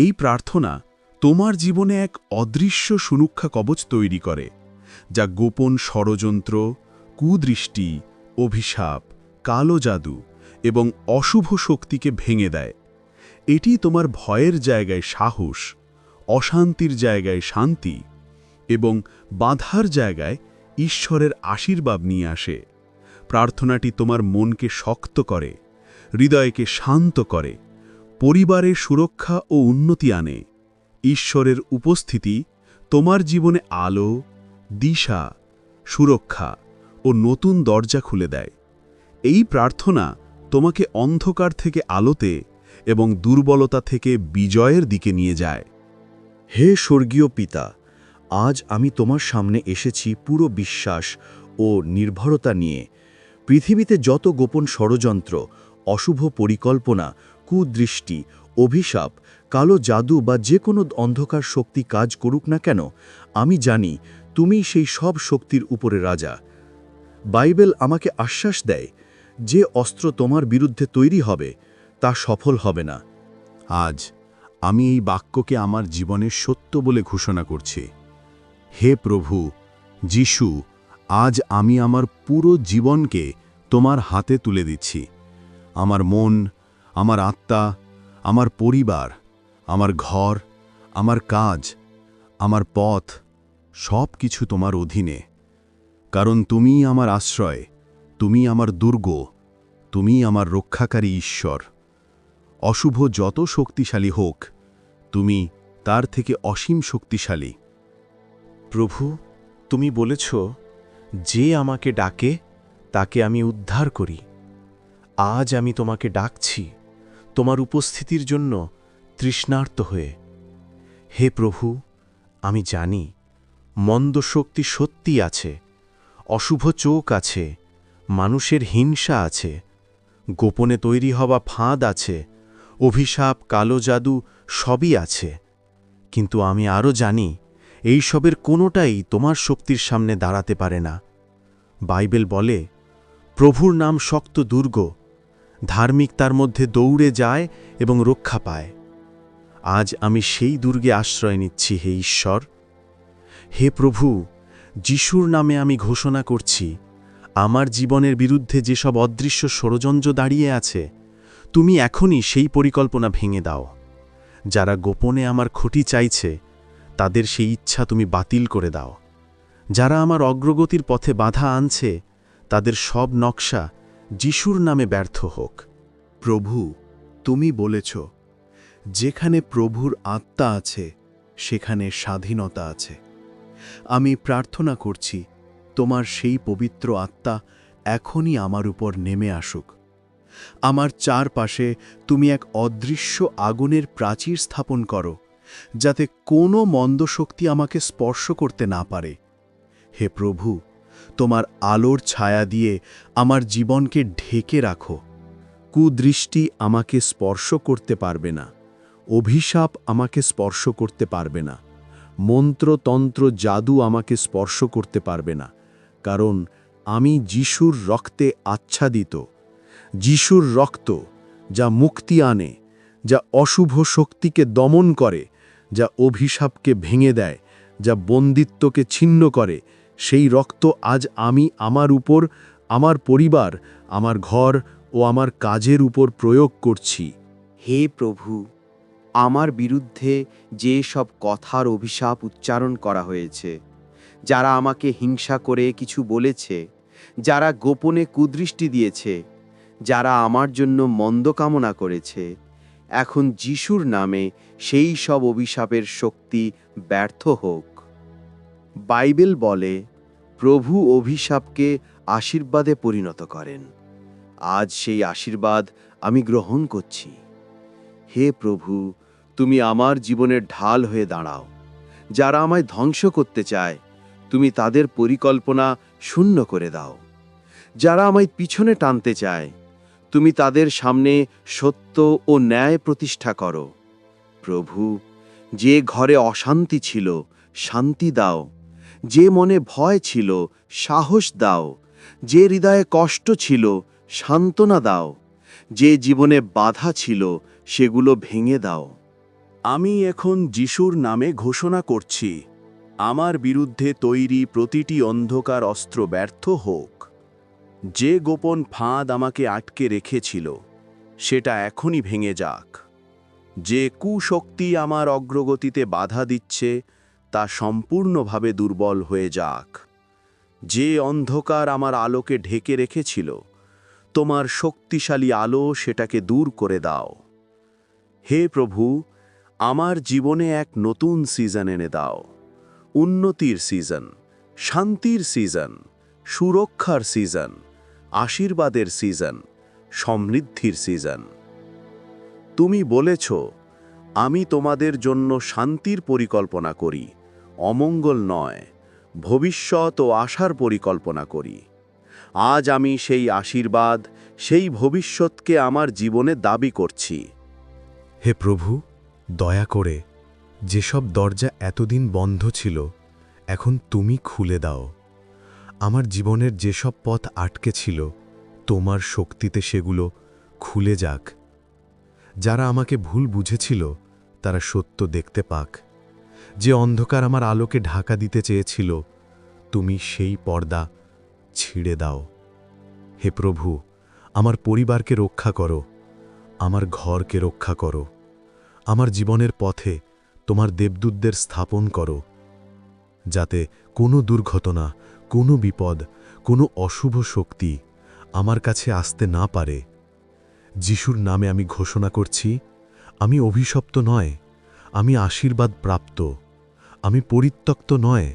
এই প্রার্থনা তোমার জীবনে এক অদৃশ্য সুরক্ষা কবচ তৈরি করে, যা গোপন ষড়যন্ত্র, কুদৃষ্টি, অভিশাপ, কালো জাদু এবং অশুভ শক্তিকে ভেঙে দেয়। এটি তোমার ভয়ের জায়গায় সাহস, অশান্তির জায়গায় শান্তি এবং বাধার জায়গায় ঈশ্বরের আশীর্বাদ নিয়ে আসে। প্রার্থনাটি তোমার মনকে শক্ত করে, হৃদয়কে শান্ত করে পরিবারের সুরক্ষা ও উন্নতি আনে। ঈশ্বরের উপস্থিতি, তোমার জীবনে আলো, দিশা, সুরক্ষা ও নতুন দরজা খুলে দেয়। এই প্রার্থনা তোমাকে অন্ধকার থেকে আলোতে এবং দুর্বলতা থেকে বিজয়ের দিকে নিয়ে যায়। হে স্বর্গীয় পিতা, আজ আমি তোমার সামনে এসেছি পুরো বিশ্বাস ও নির্ভরতা নিয়ে। পৃথিবীতে যত গোপন ষড়যন্ত্র, অশুভ পরিকল্পনা কুদৃষ্টি, অভিশাপ, কালো জাদু বা যে কোনো অন্ধকার শক্তি কাজ করুক না কেন, আমি জানি তুমি সেই সব শক্তির উপরে রাজা। বাইবেল আমাকে আশ্বাস দেয়, যে অস্ত্র তোমার বিরুদ্ধে তৈরি হবে, তা সফল হবে না। আজ আমি এই বাক্যকে আমার জীবনের সত্য বলে ঘোষণা করছি। হে প্রভু, যিশু, আজ আমি আমার পুরো জীবনকে তোমার হাতে তুলে দিচ্ছি। আমার মন আমার আত্মা, আমার পরিবার, আমার ঘর, আমার কাজ, আমার পথ সব কিছু তোমার অধীনে। কারণ তুমি আমার আশ্রয় তুমি আমার দুর্গ তুমি আমার রক্ষাকারী ঈশ্বর। অশুভ যত শক্তিশালী হোক, তুমি তার থেকে অসীম শক্তিশালী। প্রভু, তুমি বলেছ, যে আমাকে ডাকে, তাকে আমি উদ্ধার করি। আজ আমি তোমাকে ডাকছি। তোমার উপস্থিতির জন্য তৃষ্ণার্ত হয়ে। হে প্রভু, আমি জানি, মন্দ শক্তি সত্যি আছে, অশুভ চোখ আছে, মানুষের হিংসা আছে, গোপনে তৈরি হওয়া ফাঁদ আছে, অভিশাপ, কালো জাদু সবই আছে। কিন্তু আমি আরও জানি, এই সবের কোনোটাই তোমার শক্তির সামনে দাঁড়াতে পারে না। বাইবেল বলে, প্রভুর নাম শক্ত দুর্গ ধার্মিক তার মধ্যে দৌড়ে যায় এবং রক্ষা পায়। আজ আমি সেই দুর্গে আশ্রয় নিচ্ছি, হে ঈশ্বর। হে প্রভু, যিশুর নামে আমি ঘোষণা করছি, আমার জীবনের বিরুদ্ধে যেসব অদৃশ্য ষড়যন্ত্র দাঁড়িয়ে আছে, তুমি এখনই সেই পরিকল্পনা ভেঙে দাও। যারা গোপনে আমার ক্ষতি চাইছে, তাদের সেই ইচ্ছা তুমি বাতিল করে দাও। যারা আমার অগ্রগতির পথে বাধা আনছে, তাদের সব নকশা যিশুর নামে ব্যর্থ হোক। প্রভু, তুমি বলেছ, যেখানে প্রভুর আত্মা আছে, সেখানে স্বাধীনতা আছে। আমি প্রার্থনা করছি, তোমার সেই পবিত্র আত্মা এখনই আমার উপর নেমে আসুক। আমার চারপাশে তুমি এক অদৃশ্য আগুনের প্রাচীর স্থাপন করো, যাতে কোনো মন্দ শক্তি আমাকে স্পর্শ করতে না পারে। হে প্রভু তোমার আলোর ছায়া দিয়ে আমার জীবনকে ঢেকে রাখো। কুদৃষ্টি আমাকে স্পর্শ করতে পারবে না। অভিশাপ আমাকে স্পর্শ করতে পারবে না। মন্ত্রতন্ত্র জাদু আমাকে স্পর্শ করতে পারবে না। কারণ আমি যিশুর রক্তে আচ্ছাদিত। যিশুর রক্ত যা মুক্তি আনে, যা অশুভ শক্তিকে দমন করে, যা অভিশাপকে ভেঙে দেয়, যা বন্দিত্বকে ছিন্ন করে সেই রক্ত আজ আমি আমার উপর, আমার পরিবার, আমার ঘর ও আমার কাজের উপর প্রয়োগ করছি। হে প্রভু, আমার বিরুদ্ধে যে সব কথার অভিশাপ উচ্চারণ করা হয়েছে, যারা আমাকে হিংসা করে কিছু বলেছে, যারা গোপনে কুদৃষ্টি দিয়েছে, যারা আমার জন্য মন্দ কামনা করেছে, এখন যিশুর নামে সেই সব অভিশাপের শক্তি ব্যর্থ হোক। বাইবেল বলে প্রভু অভিশাপকে আশীর্বাদে পরিণত করেন। আজ সেই আশীর্বাদ আমি গ্রহণ করছি। হে প্রভু, তুমি আমার জীবনের ঢাল হয়ে দাঁড়াও। যারা আমায় ধ্বংস করতে চায়, তুমি তাদের পরিকল্পনা শূন্য করে দাও। যারা আমায় পিছনে টানতে চায়, তুমি তাদের সামনে সত্য ও ন্যায় প্রতিষ্ঠা করো। প্রভু, যে ঘরে অশান্তি ছিল, শান্তি দাও। যে মনে ভয় ছিল, সাহস দাও। যে হৃদয়ে কষ্ট ছিল, সান্ত্বনা দাও। যে জীবনে বাধা ছিল, সেগুলো ভেঙে দাও। আমি এখন যিশুর নামে ঘোষণা করছি, আমার বিরুদ্ধে তৈরি প্রতিটি অন্ধকার অস্ত্র ব্যর্থ হোক। যে গোপন ফাঁদ আমাকে আটকে রেখেছিল, সেটা এখনই ভেঙে যাক। যে কুশক্তি আমার অগ্রগতিতে বাধা দিচ্ছে তা সম্পূর্ণভাবে দুর্বল হয়ে যাক। যে অন্ধকার আমার আলোকে ঢেকে রেখেছিল, তোমার শক্তিশালী আলো সেটাকে দূর করে দাও। হে প্রভু, আমার জীবনে এক নতুন সিজন এনে দাও। উন্নতির সিজন, শান্তির সিজন, সুরক্ষার সিজন, আশীর্বাদের সিজন, সমৃদ্ধির সিজন। তুমি বলেছ, আমি তোমাদের জন্য শান্তির পরিকল্পনা করি। অমঙ্গল নয়, ভবিষ্যৎ ও আশার পরিকল্পনা করি। আজ আমি সেই আশীর্বাদ, সেই ভবিষ্যৎকে আমার জীবনে দাবি করছি। হে প্রভু, দয়া করে যেসব দরজা এতদিন বন্ধ ছিল, এখন তুমি খুলে দাও। আমার জীবনের যেসব পথ আটকে ছিল, তোমার শক্তিতে সেগুলো খুলে যাক। যারা আমাকে ভুল বুঝেছিল, তারা সত্য দেখতে পাক। যে অন্ধকার আমার আলোকে ঢাকা দিতে চেয়েছিল, তুমি সেই পর্দা ছিঁড়ে দাও। হে প্রভু, আমার পরিবারকে রক্ষা করো, আমার ঘরকে রক্ষা করো, আমার জীবনের পথে তোমার দেবদূতদের স্থাপন করো, যাতে কোনো দুর্ঘটনা, কোনো বিপদ, কোনো অশুভ শক্তি আমার কাছে আসতে না পারে। যিশুর নামে আমি ঘোষণা করছি, আমি অভিশপ্ত নয়, আমি আশীর্বাদ প্রাপ্ত আমি পরিত্যক্ত নয়,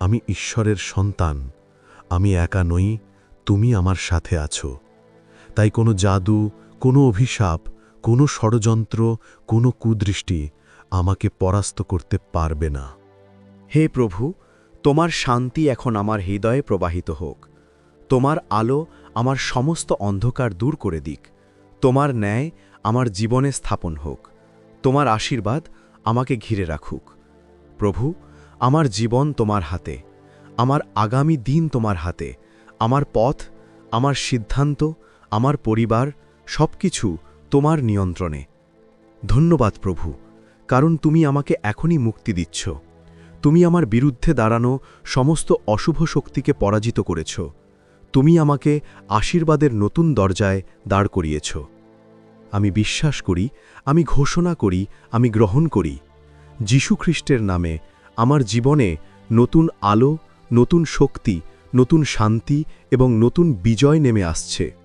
আমি ঈশ্বরের সন্তান, আমি একা নই, তুমি আমার সাথে আছো। তাই কোনো জাদু, কোনো অভিশাপ, কোনো ষড়যন্ত্র, কোনো কুদৃষ্টি আমাকে পরাস্ত করতে পারবে না। হে প্রভু, তোমার শান্তি এখন আমার হৃদয়ে প্রবাহিত হোক। তোমার আলো আমার সমস্ত অন্ধকার দূর করে দিক। তোমার ন্যায় আমার জীবনে স্থাপন হোক। তোমার আশীর্বাদ আমাকে ঘিরে রাখুক। প্রভু, আমার জীবন তোমার হাতে, আমার আগামী দিন তোমার হাতে, আমার পথ, আমার সিদ্ধান্ত, আমার পরিবার সব কিছু তোমার নিয়ন্ত্রণে। ধন্যবাদ প্রভু, কারণ তুমি আমাকে এখনই মুক্তি দিচ্ছ। তুমি আমার বিরুদ্ধে দাঁড়ানো সমস্ত অশুভ শক্তিকে পরাজিত করেছ। তুমি আমাকে আশীর্বাদের নতুন দরজায় দাঁড় করিয়েছ। আমি বিশ্বাস করি, আমি ঘোষণা করি, আমি গ্রহণ করি। খ্রিস্টের নামে আমার জীবনে নতুন আলো, নতুন শক্তি, নতুন শান্তি এবং নতুন বিজয় নেমে আসছে।